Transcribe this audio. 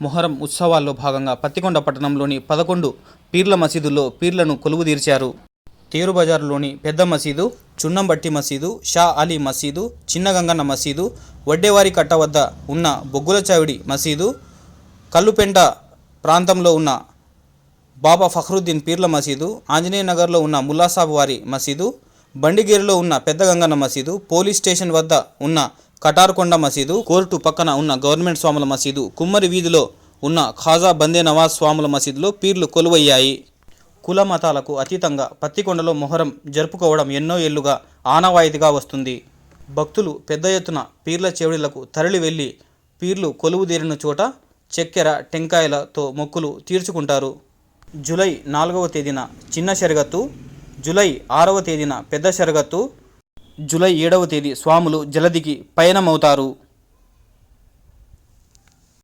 మొహరం ఉత్సవాల్లో భాగంగా పత్తికొండ పట్టణంలోని పదకొండు పీర్ల మసీదుల్లో పీర్లను కొలువు తీర్చారు తేరు బజారులోని పెద్ద మసీదు చున్నంబట్టి మసీదు షా అలీ మసీదు చిన్న గంగన్న మసీదు వడ్డేవారి కట్ట వద్ద ఉన్న బొగ్గుల చావిడి మసీదు కల్లుపెంట ప్రాంతంలో ఉన్న బాబా ఫఖ్రుద్దీన్ పీర్ల మసీదు ఆంజనేయ నగర్లో ఉన్న ముల్లాసాబ్ వారి మసీదు బండిగేరులో ఉన్న పెద్ద గంగన్న మసీదు పోలీస్ స్టేషన్ వద్ద ఉన్న కటార్కొండ మసీదు కోర్టు పక్కన ఉన్న గవర్నమెంట్ స్వాముల మసీదు కుమ్మరి వీధిలో ఉన్న ఖాజా బందే నవాజ్ స్వాముల మసీదులో పీర్లు కొలువయ్యాయి. కుల మతాలకు అతీతంగా పత్తికొండలో మొహరం జరుపుకోవడం ఎన్నో ఏళ్ళుగా ఆనవాయితీగా వస్తుంది. భక్తులు పెద్ద ఎత్తున పీర్ల చెవిడిలకు తరలి వెళ్ళి పీర్లు కొలువుదీరిన చోట చక్కెర టెంకాయలతో మొక్కులు తీర్చుకుంటారు. జూలై నాలుగవ తేదీన చిన్న షరగత్తు జూలై ఆరవ తేదీన పెద్ద షరగత్తు జూలై ఏడవ తేదీ స్వాములు జలదికి పయనమవుతారు.